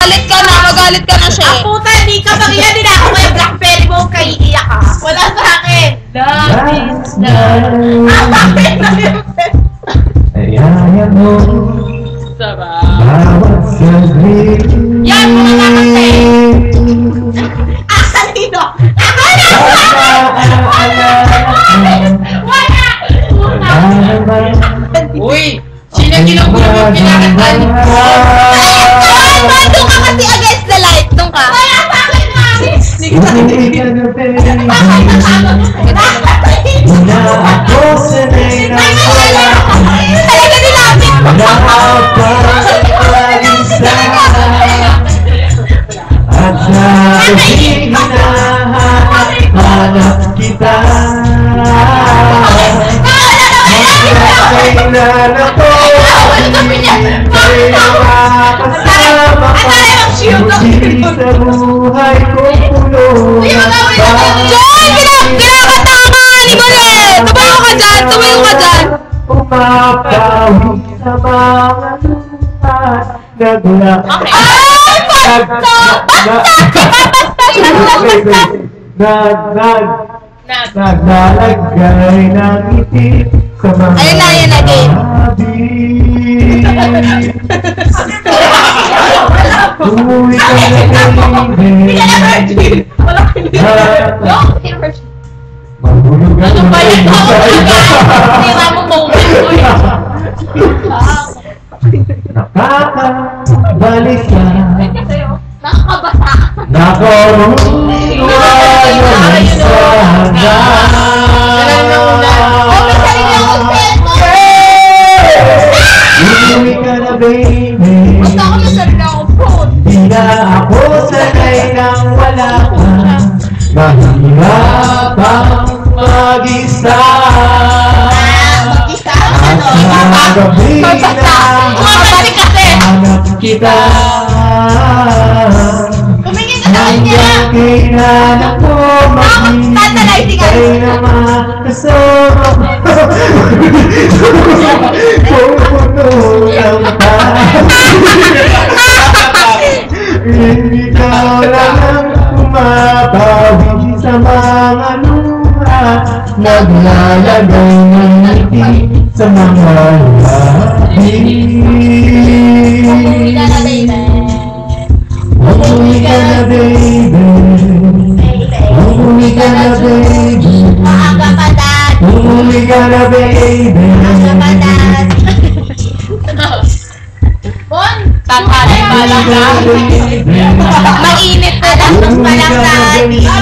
Galit ka na, magalit ka na siya Ang eh. puta, hindi ka magyan din ako kay Blackberry mo kay iiyak ka. Wala sa akin. Love is love. Ah, bakit na yun? Ayaya mo Sarap. Bawat saglit Yan, mga kakante. Ah, kanino? Wala! Wala! Uy! Sino kinukuha mo pinakantan? Ay, ma, doon ka kasi against the light. Doon ka. Wala sa akin, na Na ako sanay na wala Talaga nilapit mo. Wala pa mag-isa At sa tuwing hinahanap kita Kailan ako Sa'yo makasama ka Muli sa buhay ko pulo Joy, kina- kinakanta ka nga ni Colette. Tumayo ka dyan, tumayo ka dyan. Umapawi sa mga lupa Nagla Ay, basta! Nag, nag, naglalagay ng ngiti sa mga Ayun na, ayun na, game. Uwi ka na baby Mahulog ka Ano na ba yun? Tira mo moment ko eh. Nakakabalisa Nakakabasa. Nakarunungan ng sana Okay, baby Basta ako sarili ako phone. Di na ako sanay nang wala ka Mahirapang mag-isa Isa At sa gabi na Bumabalik kasi. hanap kita Tumingin ka sa kanya. Hanggang kailan ako tantalizing ka. maghihintay na Ikaw lang ang umabawi sa mga luha. Naglalagay ng ngiti sa mga labi Mainit na. Lang. Pa lang, na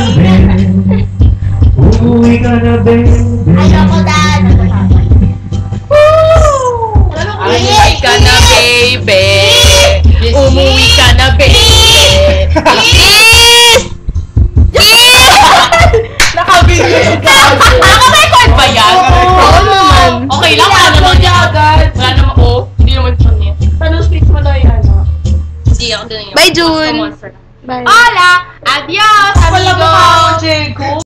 Sí. Bye, June! Bye. Hola! Adios, amigos!